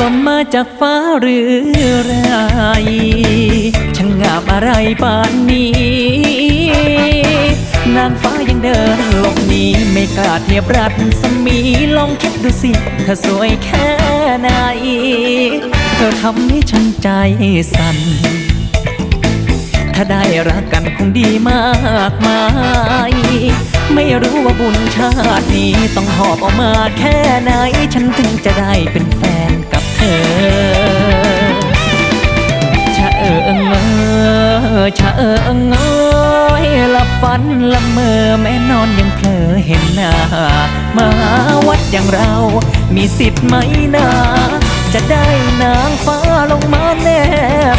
ล่นมาจากฟ้าหรือไรช่างงามอะไรปานนี้ นางฟ้ายังเดินหลบหนีไม่กล้าเทียบรัศมีลองคิดดูสิเธอสวยแค่ไหน เธอทำให้ฉันใจสั่น ถ้าได้รักกันคงดีมากมายไม่รู้ว่าบุญชาตินี้ต้องหอบออกมาแค่ไหน ฉันถึงจะได้เป็นแฟน ชะเอิงเอยหลับฝันละเมอแม่นอนยังเผลอเห็นหน้ามาวัดอย่างเรา มีสิทธิ์ไหมนะจะได้นางฟ้าลงมาแนบ